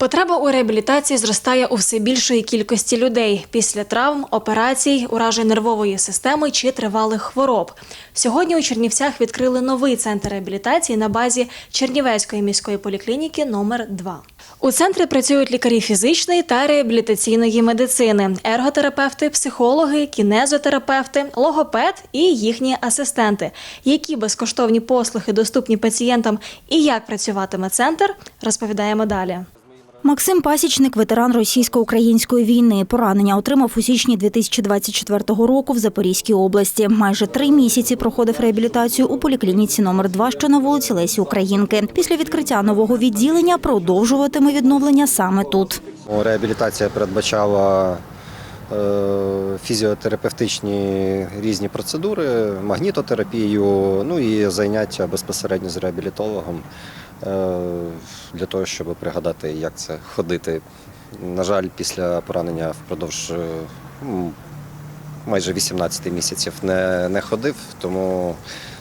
Потреба у реабілітації зростає у все більшої кількості людей після травм, операцій, уражень нервової системи чи тривалих хвороб. Сьогодні у Чернівцях відкрили новий центр реабілітації на базі Чернівецької міської поліклініки номер 2 У центрі працюють лікарі фізичної та реабілітаційної медицини, ерготерапевти, психологи, кінезотерапевти, логопед і їхні асистенти. Які безкоштовні послуги доступні пацієнтам і як працюватиме центр, розповідаємо далі. Максим Пасічник, ветеран російсько-української війни. Поранення отримав у січні 2024 року в Запорізькій області. Майже три місяці проходив реабілітацію у поліклініці номер 2 що на вулиці Лесі Українки. Після відкриття нового відділення продовжуватиме відновлення саме тут. Реабілітація передбачала е, фізіотерапевтичні різні процедури, магнітотерапію, ну і заняття безпосередньо з реабілітологом для того, щоб пригадати, як це ходити. На жаль, після поранення впродовж е, майже 18 місяців не, не ходив, тому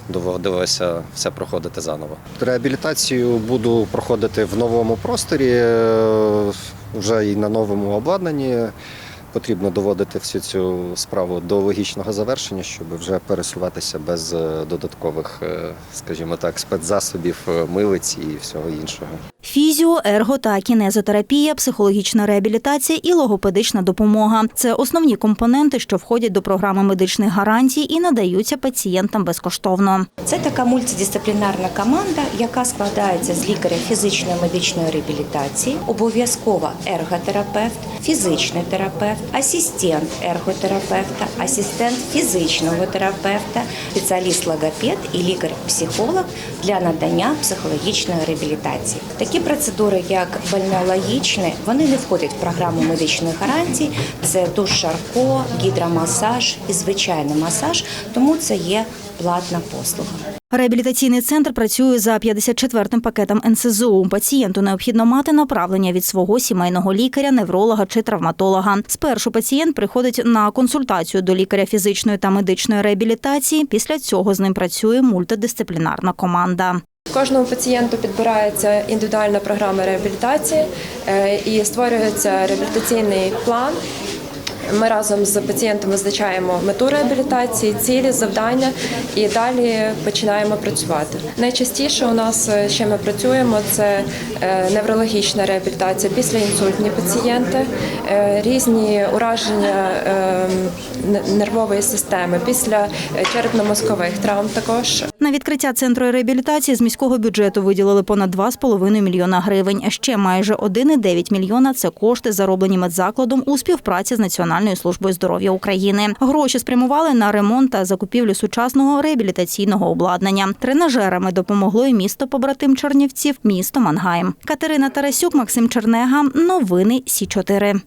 доводилося все проходити заново. Реабілітацію буду проходити в новому просторі, е, вже і на новому обладнанні. Потрібно доводити всю цю справу до логічного завершення, щоб вже пересуватися без е, додаткових, е, скажімо так, спецзасобів, е, милиць і всього іншого. Фізіо, ерго та кінезотерапія, психологічна реабілітація і логопедична допомога це основні компоненти, що входять до програми медичних гарантій і надаються пацієнтам безкоштовно. Це така мультидисциплінарна команда, яка складається з лікаря фізичної медичної реабілітації, обов'язково ерготерапевт, фізичний терапевт, асистент ерготерапевта, асистент фізичного терапевта, спеціаліст логопед і лікар-психолог для надання психологічної реабілітації. Такі процедури, як бальнеологічні, вони не входять в програму медичних гарантій. Це душ шарко, гідромасаж і звичайний масаж, тому це є платна послуга. Реабілітаційний центр працює за 54-м пакетом НСЗУ. Пацієнту необхідно мати направлення від свого сімейного лікаря, невролога чи травматолога. Спершу пацієнт приходить на консультацію до лікаря фізичної та медичної реабілітації. Після цього з ним працює мультидисциплінарна команда. Кожному пацієнту підбирається індивідуальна програма реабілітації е, і створюється реабілітаційний план. Ми разом з пацієнтом визначаємо мету реабілітації, цілі, завдання і далі починаємо працювати. Найчастіше у нас е, ще ми працюємо це е, неврологічна реабілітація, післяінсультні пацієнти, е, різні ураження е, нервової системи, після черепно-мозкових травм також. На відкриття центру реабілітації з міського бюджету виділили понад 2,5 мільйона гривень. Ще майже 1,9 мільйона – це кошти, зароблені медзакладом у співпраці з Національною службою здоров'я України. Гроші спрямували на ремонт та закупівлю сучасного реабілітаційного обладнання. Тренажерами допомогло і місто побратим Чернівців, місто Мангайм. Катерина Тарасюк, Максим Чернега. Новини Сі 4